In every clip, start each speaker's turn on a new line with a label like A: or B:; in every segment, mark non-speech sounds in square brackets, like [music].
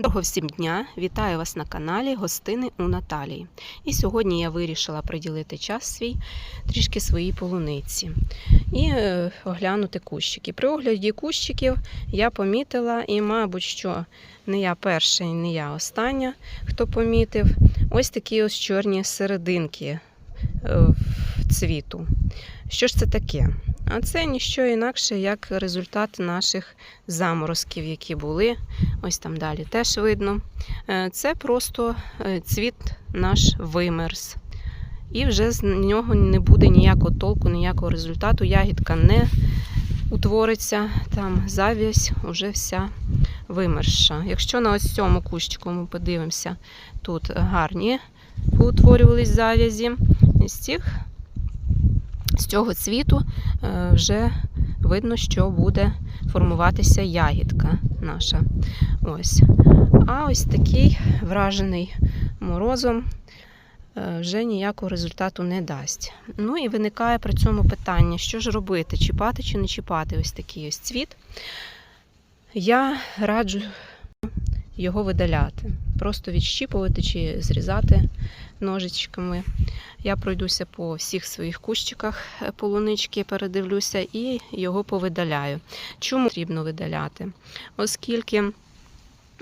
A: Доброго всім дня! Вітаю вас на каналі Гостини у Наталії. І сьогодні я вирішила приділити час свій трішки своїй полуниці і е, оглянути кущики. При огляді кущиків я помітила, і, мабуть, що не я перша і не я остання, хто помітив, ось такі ось чорні серединки е, цвіту. Що ж це таке? А це ніщо інакше, як результат наших заморозків, які були. Ось там далі теж видно. Е, Це просто е, цвіт наш вимерз. І вже з нього не буде ніякого толку, ніякого результату. Ягідка не утвориться, там зав'язь вже вся вимерша. Якщо на ось цьому кущику ми подивимося, тут гарні поутворювались зав'язі, з цих з цього цвіту е, вже видно, що буде формуватися ягідка наша. Ось. А ось такий вражений морозом е, вже ніякого результату не дасть. Ну і виникає при цьому питання, що ж робити, чіпати чи не чіпати ось такий ось цвіт. Я раджу його видаляти, просто відщіпувати чи зрізати ножичками. Я пройдуся по всіх своїх кущиках е, полунички, передивлюся і його повидаляю. Чому потрібно видаляти? Оскільки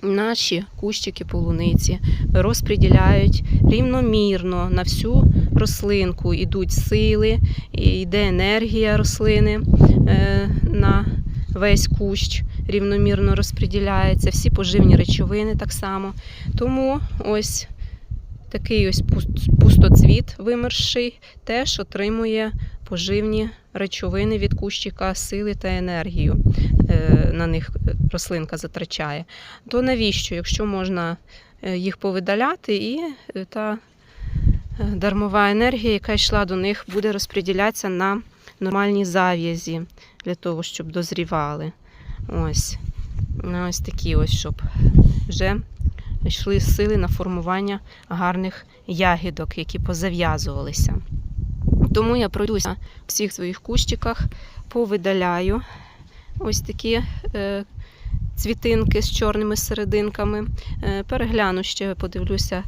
A: наші кущики полуниці розподіляють рівномірно на всю рослинку, ідуть сили, йде енергія рослини е, на весь кущ. Рівномірно розподіляється, всі поживні речовини так само. Тому ось такий ось пустоцвіт вимерший теж отримує поживні речовини від кущика, сили та енергію е, на них рослинка затрачає. То навіщо, якщо можна е, їх повидаляти, і е, та дармова енергія, яка йшла до них, буде розподілятися на нормальні зав'язі для того, щоб дозрівали. Ось. На ось такі ось, щоб вже йшли сили на формування гарних ягідок, які позав'язувалися. Тому я пройдуся в всіх своїх кущиках, повидаляю ось такі е, цвітинки з чорними серединками. Е, перегляну ще, подивлюся,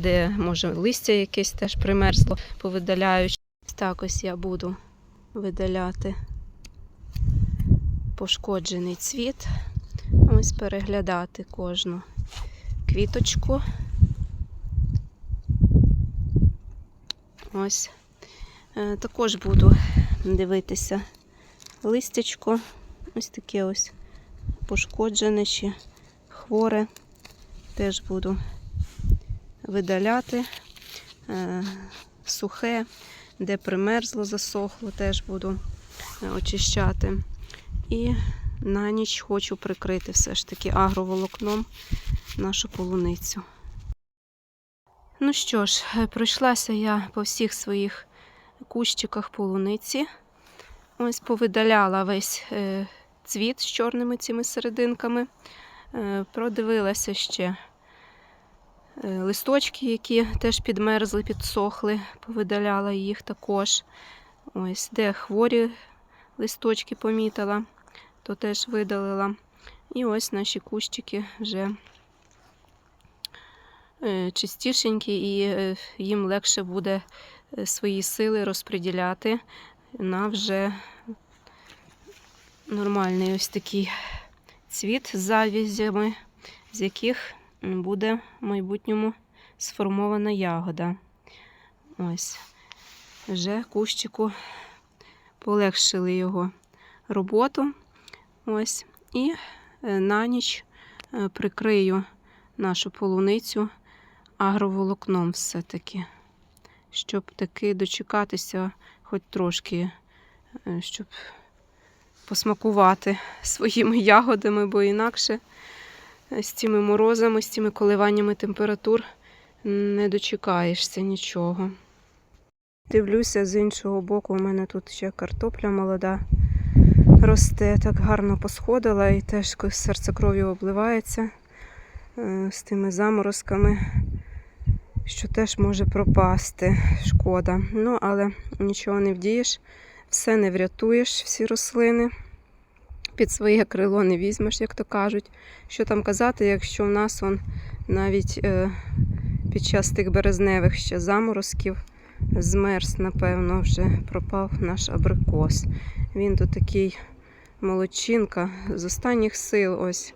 A: де може листя якесь теж примерзло, повидаляю. Так ось я буду видаляти пошкоджений цвіт. Ось переглядати кожну квіточку. Ось. Е, також буду дивитися листячко. Ось таке ось пошкоджене чи хворе. Теж буду видаляти е, сухе, де примерзло, засохло, теж буду е, очищати. І на ніч хочу прикрити все ж таки агроволокном нашу полуницю. Ну що ж, пройшлася я по всіх своїх кущиках полуниці. Ось повидаляла весь е, цвіт з чорними цими серединками. Е, продивилася ще е, листочки, які теж підмерзли, підсохли, повидаляла їх також. Ось, де хворі листочки помітила, то теж видалила. І ось наші кущики вже е, чистішенькі, і е, їм легше буде е, свої сили розподіляти на вже нормальний ось такий цвіт з завізями, з яких буде в майбутньому сформована ягода. Ось, вже кущику полегшили його роботу. Ось. І е, на ніч е, прикрию нашу полуницю агроволокном все-таки, щоб таки дочекатися хоч трошки, е, щоб посмакувати [laughs] своїми ягодами, бо інакше з цими морозами, з цими коливаннями температур не дочекаєшся нічого. Дивлюся, з іншого боку, у мене тут ще картопля молода росте, так гарно посходила і теж серце кров'ю обливається е, з тими заморозками, що теж може пропасти. Шкода. Ну, але нічого не вдієш, все не врятуєш, всі рослини. під своє крило не візьмеш, як то кажуть. Що там казати, якщо в нас он навіть е, під час тих березневих ще заморозків змерз, напевно, вже пропав наш абрикос. Він тут такий молодчинка з останніх сил ось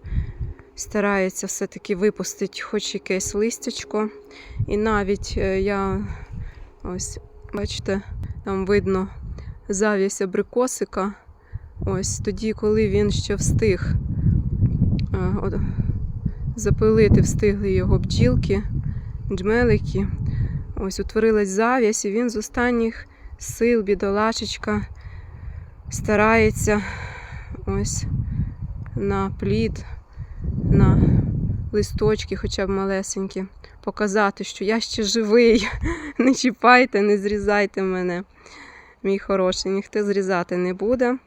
A: старається все-таки випустити хоч якесь листячко. І навіть е, я ось, бачите, там видно завість абрикосика. Ось тоді, коли він ще встиг е, запилити, встигли його бджілки, джмелики. Ось утворилась завість, і він з останніх сил, бідолашечка, старається ось на плід, на листочки, хоча б малесенькі, показати, що я ще живий. [laughs] Не чіпайте, не зрізайте мене, мій хороший, ніхто зрізати не буде.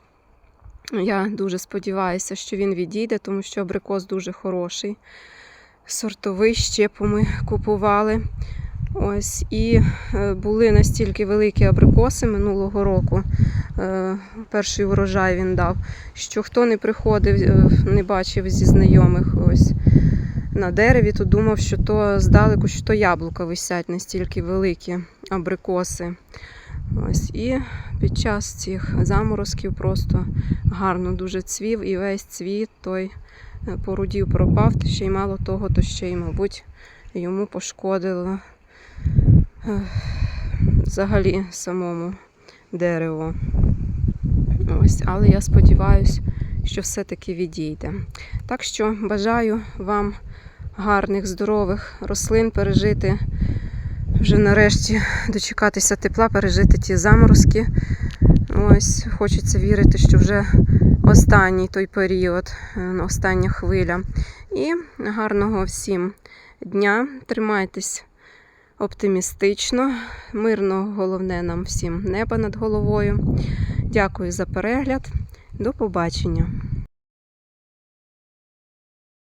A: Я дуже сподіваюся, що він відійде, тому що абрикос дуже хороший. Сортовий щепу ми купували. Ось, і е, були настільки великі абрикоси минулого року. е, Перший урожай він дав, що хто не приходив, е, не бачив зі знайомих ось на дереві, то думав, що то здалеку, що то яблука висять настільки великі абрикоси. Ось, і під час цих заморозків просто гарно дуже цвів, і весь цвіт той порудів пропав, ще й мало того, то ще й, мабуть, йому пошкодило взагалі самому дереву. Ось, але я сподіваюся, що все-таки відійде. Так що бажаю вам гарних, здорових рослин пережити вже нарешті дочекатися тепла, пережити ті заморозки. Ось хочеться вірити, що вже останній той період, е, остання хвиля. І гарного всім дня. Тримайтесь оптимістично, мирно, головне нам всім неба над головою. Дякую за перегляд. До побачення!